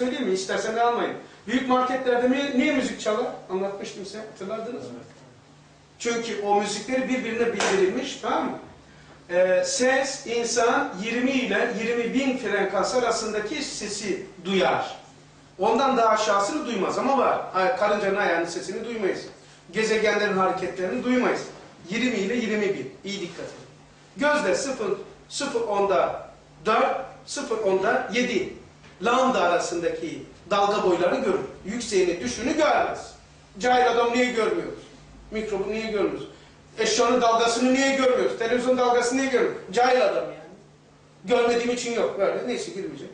söyleyeyim mi? İstersen de almayın. Büyük marketlerde niye, niye müzik çalar? Anlatmıştım size. Hatırlardınız mı? Çünkü o müzikleri birbirine bildirilmiş. Tamam mı? Ee, ses insan 20 ile 20 bin frekans arasındaki sesi duyar. Ondan daha aşağısını duymaz ama var. Karıncanın ayağının sesini duymayız. Gezegenlerin hareketlerini duymayız. 20 ile 20 bin. İyi dikkat edin. Gözle 0, 0 onda 4, 0 onda 7 lambda arasındaki dalga boyları görür. Yükseğini, düşüğünü görmez. Cahil adam niye görmüyoruz? Mikrobu niye görmüyoruz? Eşyanın dalgasını niye görmüyoruz? Televizyon dalgasını niye görmüyoruz? Cahil adam yani. Görmediğim için yok. Böyle neyse girmeyeceğim.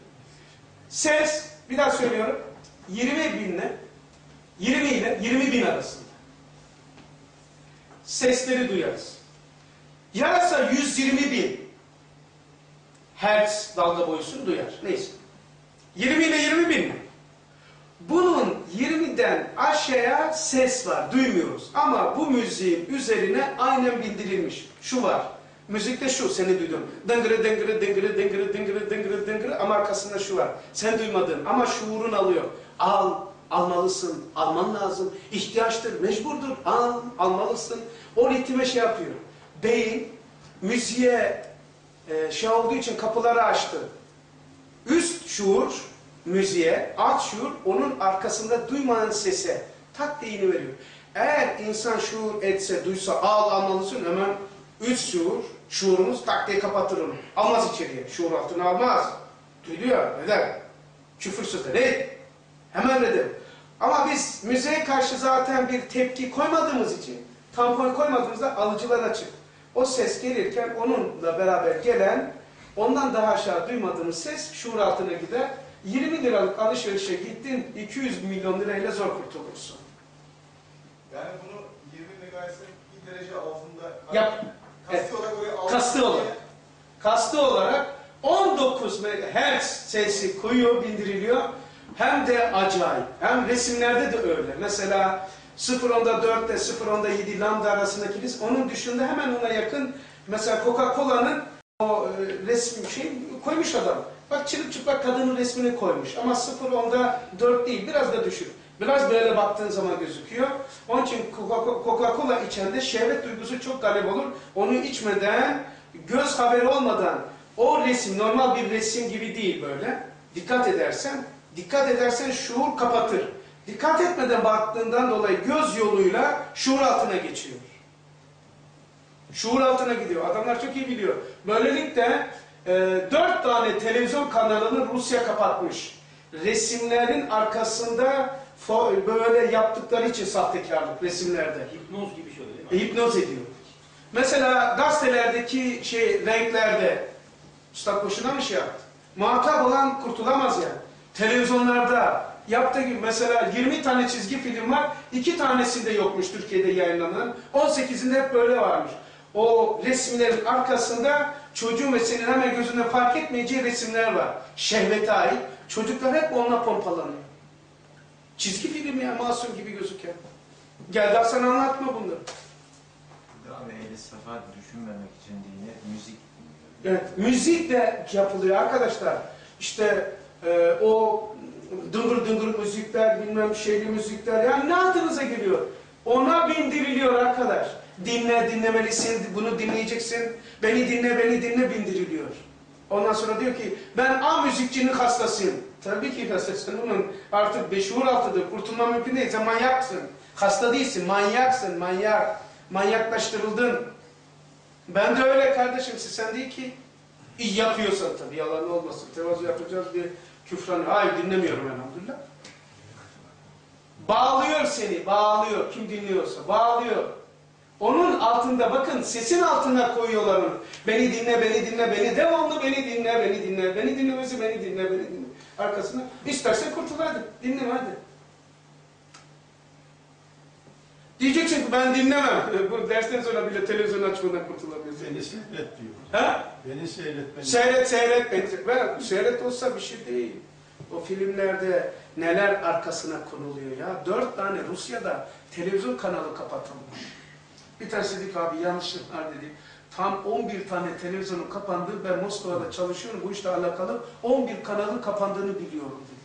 Ses, bir daha söylüyorum. 20 binle 20 ile 20 bin arasında. Sesleri duyarız. Yarasa 120 bin hertz dalga boyusunu duyar. Neyse. 20 ile 20 bin mi? Bunun 20'den aşağıya ses var, duymuyoruz. Ama bu müziğin üzerine aynen bildirilmiş. Şu var. Müzikte şu, seni duydum. Dıngırı dıngırı dıngırı dıngırı dıngırı dıngırı dıngırı ama arkasında şu var. Sen duymadın ama şuurun alıyor. Al, almalısın, alman lazım. İhtiyaçtır, mecburdur, al, almalısın. O ritme şey yapıyor. Beyin, müziğe e, şey olduğu için kapıları açtı. Üst şuur, müziğe, alt şuur onun arkasında duymayan sese tak deyini veriyor. Eğer insan şuur etse, duysa al almalısın hemen üst şuur, şuurumuz tak diye kapatır onu. Almaz içeriye. Şuur altına almaz. Duyuyor. Neden? Küfürsüz de değil. Hemen dedim. Ama biz müziğe karşı zaten bir tepki koymadığımız için, tampon koymadığımızda alıcılar açık. O ses gelirken onunla beraber gelen, ondan daha aşağı duymadığımız ses şuur altına gider. 20 liralık alışverişe gittin, 200 milyon lirayla zor kurtulursun. Yani bunu 20 MHz'in bir derece altında Yap. kasti Evet. olarak oraya almak Kastı diye- olarak. Kastı olarak 19 MHz sesi koyuyor, bindiriliyor. Hem de acayip. Hem resimlerde de öyle. Mesela 0.4 ile 0.7 lambda arasındaki risk onun dışında hemen ona yakın mesela Coca-Cola'nın o e, resim şey koymuş adam. Bak çırık çıplak kadının resmini koymuş ama 0.4 değil biraz da düşük. Biraz böyle baktığın zaman gözüküyor. Onun için Coca- Coca-Cola içende şehvet duygusu çok galip olur. Onu içmeden, göz haberi olmadan o resim normal bir resim gibi değil böyle. Dikkat edersen, dikkat edersen şuur kapatır. Dikkat etmeden baktığından dolayı göz yoluyla şuur altına geçiyor. Şuur altına gidiyor. Adamlar çok iyi biliyor. Böylelikle e, dört tane televizyon kanalını Rusya kapatmış. Resimlerin arkasında böyle yaptıkları için sahtekarlık resimlerde. Hipnoz gibi şey oluyor değil mi? E, hipnoz ediyor. Mesela gazetelerdeki şey renklerde Üstad boşuna mı şey yaptı? Muhatap olan kurtulamaz yani. Televizyonlarda yaptığı gibi mesela 20 tane çizgi film var. 2 tanesinde yokmuş Türkiye'de yayınlanan. 18'inde hep böyle varmış. O resimlerin arkasında çocuğun ve senin hemen gözünde fark etmeyeceği resimler var. Şehvete ait. Çocuklar hep onunla pompalanıyor. Çizgi film ya masum gibi gözüken. Gel daha sana anlatma bunları. Abi ehli safa düşünmemek için dini müzik Evet, müzik de yapılıyor arkadaşlar. İşte e, o dıngır dıngır müzikler, bilmem şeyli müzikler, yani ne aklınıza geliyor? Ona bindiriliyor arkadaş. Dinle, dinlemelisin, bunu dinleyeceksin. Beni dinle, beni dinle bindiriliyor. Ondan sonra diyor ki, ben A müzikçinin hastasıyım. Tabii ki hastasın. Bunun artık beşuğur altıdır. Kurtulma mümkün değil. Sen manyaksın. Hasta değilsin, manyaksın, manyak. Manyaklaştırıldın. Ben de öyle kardeşim. Sen değil ki. İyi yapıyorsan tabii yalan olmasın. Tevazu yapacağız bir küfran. Hayır dinlemiyorum elhamdülillah. Bağlıyor seni, bağlıyor. Kim dinliyorsa bağlıyor. Onun altında bakın sesin altına koyuyorlar onu. Beni dinle, beni dinle, beni devamlı beni dinle, beni dinle, beni dinlemesi beni dinle, beni dinle. Arkasına istersen kurtul hadi, dinleme hadi. Diyeceksin ki ben dinlemem. Bu dersten sonra bile televizyon açmadan kurtulamıyorsun. Beni seyret diyor. Ha? Beni seyret. Beni Seyret seyret beni. Ben, seyret olsa bir şey değil. O filmlerde neler arkasına konuluyor ya. Dört tane Rusya'da televizyon kanalı kapatılmış. Bir tanesi dedi ki abi yanlışlık var dedi. Tam 11 tane televizyonun kapandığı ben Moskova'da çalışıyorum bu işle alakalı 11 kanalın kapandığını biliyorum dedi.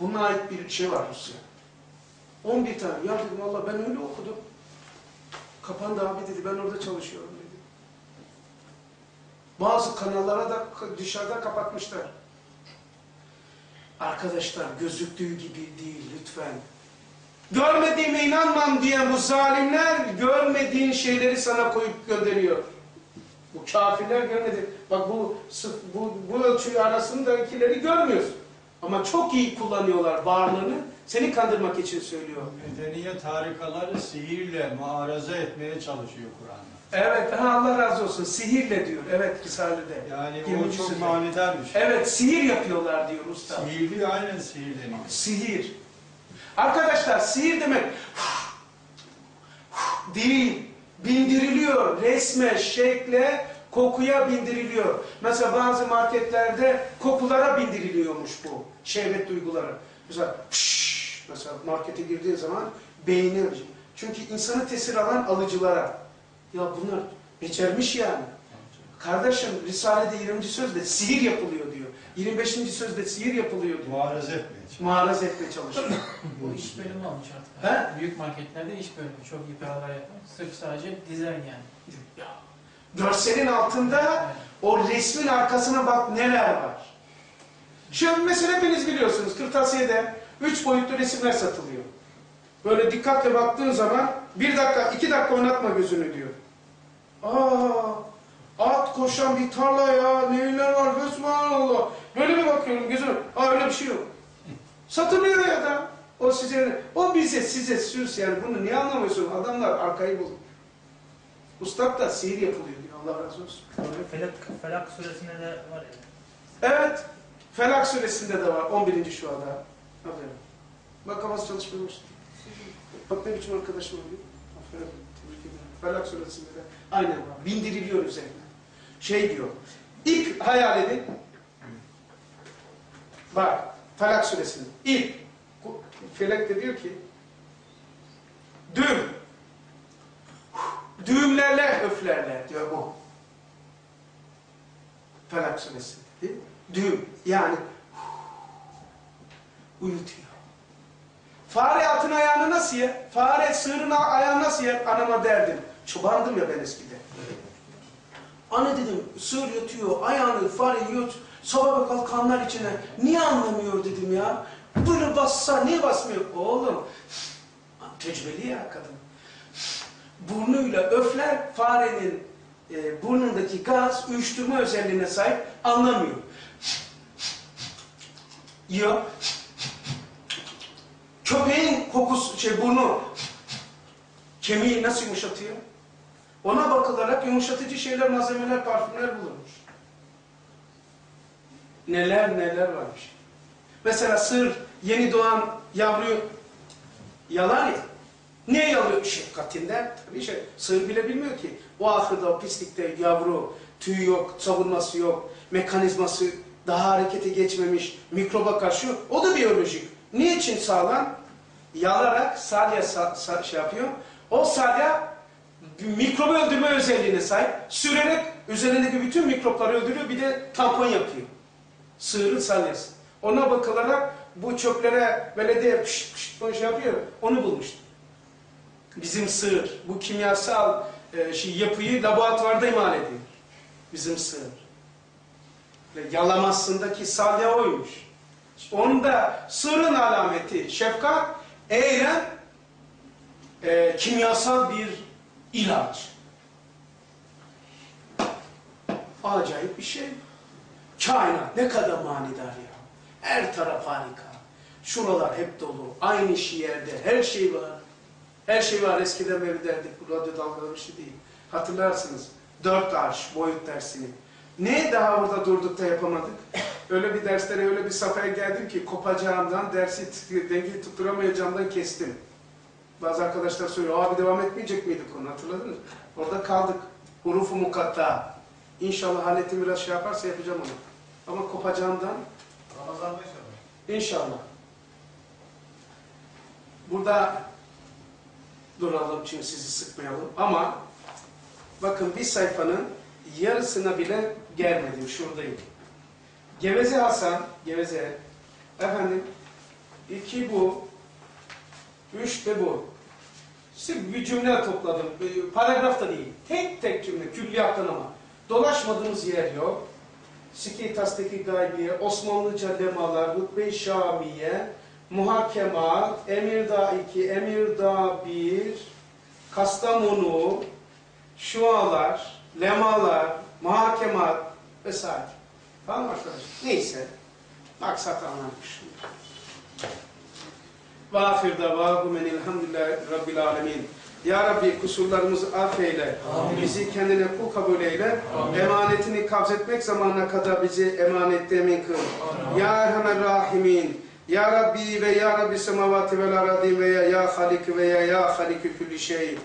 Buna ait bir şey var Rusya. 11 tane. Ya dedim valla ben öyle okudum. Kapandı abi dedi ben orada çalışıyorum dedi. Bazı kanallara da dışarıda kapatmışlar. Arkadaşlar gözüktüğü gibi değil lütfen. Görmediğime inanmam diyen bu zalimler görmediğin şeyleri sana koyup gönderiyor. Bu kafirler görmedi. Bak bu bu, bu ölçü arasındakileri görmüyorsun. Ama çok iyi kullanıyorlar varlığını. Seni kandırmak için söylüyor. Medeniyet harikaları sihirle muaraza etmeye çalışıyor Kur'an'da. Evet, ha, Allah razı olsun. Sihirle diyor. Evet, Risale'de. Yani 20. o çok manidar bir şey. Evet, sihir yapıyorlar diyor usta. Sihirli aynen sihirleniyor. Sihir. Arkadaşlar sihir demek değil. Bindiriliyor. Resme, şekle, kokuya bindiriliyor. Mesela bazı marketlerde kokulara bindiriliyormuş bu. Şehvet duyguları. Mesela pşşş, mesela markete girdiğin zaman beyni Çünkü insanı tesir alan alıcılara. Ya bunlar becermiş yani. Kardeşim Risale'de 20. sözde sihir yapılıyor diyor. 25. sözde sihir yapılıyor diyor. Muaraza etmeye çalışıyor. Maraz etmeye çalışıyor. Bu iş bölümü olmuş artık. He? Büyük marketlerde iş bölümü. Çok iyi paralar yapan. Sırf sadece dizayn yani. Ya, Görselin altında Evet. o resmin arkasına bak neler var. Şimdi mesela hepiniz biliyorsunuz kırtasiyede üç boyutlu resimler satılıyor. Böyle dikkatle baktığın zaman bir dakika, iki dakika oynatma gözünü diyor. Aa, at koşan bir tarla ya, neyler var, Fesubhanallah. Böyle bir bakıyorum gözüme, aa öyle bir şey yok. Satılıyor ya da. O size, o bize, size süs yani bunu niye anlamıyorsun? Adamlar arkayı bulur. Ustad da sihir yapılıyor diyor. Allah razı olsun. Felak, Felak suresinde de var ya. Evet. Felak suresinde de var. 11. şu anda. Aferin. Bak kafası çalışmıyormuş. Bak ne biçim arkadaşım oluyor. Aferin. Tebrik ederim. Felak suresinde de aynen var. Bindiriliyor üzerine. Şey diyor. İp hayal edin. Bak. Felak suresinde. İp. Felak de diyor ki düğüm. Düğümlerle öflerler diyor bu. Felak suresi. Değil mi? Düğüm. Yani uyutuyor. Fare atın ayağını nasıl yer? Fare sığırın ayağını nasıl yer? Anama derdim. Çobandım ya ben eskiden. Anne dedim sığır yatıyor, ayağını fare yiyor. Sabah kalk kanlar içine. Niye anlamıyor dedim ya. Böyle bassa niye basmıyor? Oğlum tecrübeli ya kadın. Burnuyla öfler farenin e, burnundaki gaz uyuşturma özelliğine sahip anlamıyor. Yiyor. Köpeğin kokusu, şey burnu kemiği nasıl yumuşatıyor? Ona bakılarak yumuşatıcı şeyler, malzemeler, parfümler bulunmuş. Neler neler varmış. Mesela sığır yeni doğan yavruyu yalar ya. Niye yalıyor? Şefkatinden. Tabii şey, sığır bile bilmiyor ki. O ahırda, o pislikte yavru, tüy yok, savunması yok, mekanizması daha harekete geçmemiş, mikroba karşı o da biyolojik. Niçin sağlam? Yalarak salya sa- sa- şey yapıyor. O salya mikrobu öldürme özelliğine sahip. Sürerek üzerindeki bütün mikropları öldürüyor. Bir de tampon yapıyor. Sığırın salyası. Ona bakılarak bu çöplere belediye pişt onu şey yapıyor. Onu bulmuştu. Bizim sığır. Bu kimyasal e, şey, yapıyı laboratuvarda imal ediyor. Bizim sığır. Ve yalamasındaki salya oymuş. Onda sığırın alameti şefkat, eylem e, kimyasal bir ilaç. Acayip bir şey. Kainat ne kadar manidar ya. Her taraf harika. Şuralar hep dolu. Aynı şey yerde. Her şey var. Her şey var. Eskiden beri derdik. Bu radyo dalgaları şey değil. Hatırlarsınız. Dört arş boyut dersini. Ne daha orada durduk da yapamadık? Öyle bir derslere öyle bir safhaya geldim ki kopacağımdan dersi dengi tutturamayacağımdan kestim. Bazı arkadaşlar söylüyor, abi devam etmeyecek miydik onu hatırladınız? Orada kaldık. Hurufu mukatta. İnşallah halletim biraz şey yaparsa yapacağım onu. Ama kopacağımdan Ramazan'da inşallah. İnşallah. Burada duralım çünkü sizi sıkmayalım. Ama bakın bir sayfanın yarısına bile gelmedim. Şuradayım. Geveze Hasan, Geveze efendim iki bu, üç de bu. İşte bir cümle topladım. Bir Paragraf da değil. Tek tek cümle, külliyattan ama. Dolaşmadığımız yer yok. Sikitas'taki gaybiye, Osmanlıca lemalar, Hutbe-i Şamiye, Muhakemat, Emirdağ 2, Emirdağ 1, Kastamonu, Şualar, Lemalar, Muhakemat vesaire. Tamam arkadaşlar? Neyse. Maksat anlamış. Ve ahir davâhu menilhamdülillahi rabbil alemin. Ya Rabbi kusurlarımızı affeyle. Bizi kendine kul kabul eyle. Emanetini kabzetmek zamanına kadar bizi emanette emin kıl. Ya Erhamer Rahimin. Ya Rabbi ve Ya Rabbi semavati vel aradi ve ya Ya Halik ve ya Ya Halikü külli şey.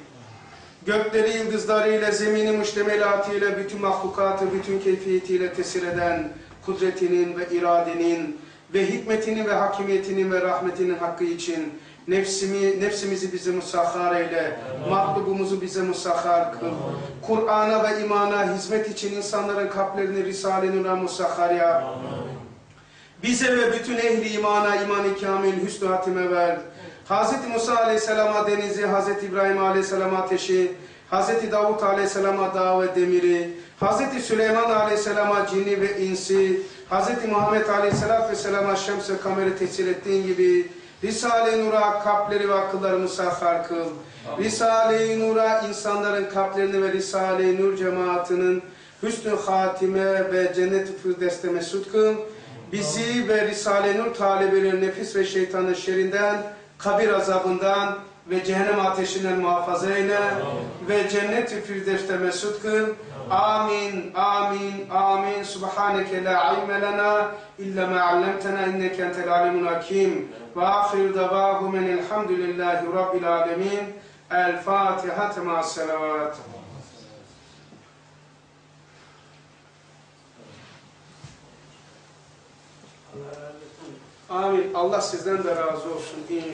Gökleri yıldızlarıyla, zemini müştemelatıyla, bütün mahlukatı, bütün keyfiyetiyle tesir eden kudretinin ve iradenin ve hikmetinin ve hakimiyetinin ve rahmetinin hakkı için nefsimi, nefsimizi bize musahhar eyle, mahlubumuzu bize musahhar kıl. Kur'an'a ve imana hizmet için insanların kalplerini Risale-i Nur'a musahhar yap. Bize ve bütün ehli imana iman-ı kamil hüsnü hatime ver. Hz. Musa aleyhisselama denizi, Hz. İbrahim aleyhisselama ateşi, Hz. Davut aleyhisselama dağ ve demiri, Hz. Süleyman aleyhisselama cinni ve insi, Hz. Muhammed aleyhisselatü vesselama şems ve kameri tesir ettiğin gibi, Risale-i Nur'a kalpleri ve akılları musahhar kıl. Risale-i Nur'a insanların kalplerini ve Risale-i Nur cemaatinin hüsnü hatime ve cennet-i firdevste mesut kıl. Bizi ve Risale-i Nur talebeleri nefis ve şeytanın şerrinden, kabir azabından ve cehennem ateşinden muhafaza eyle ve cennet-i firdevste mesut kıl. Amin, amin, amin. Subhaneke la ilme lena illa ma allamtena inneke entel alimul hakim. Ve ahir davahu menilhamdülillahi rabbil alemin. El Fatiha tema selavat. Amin. Allah sizden de razı olsun.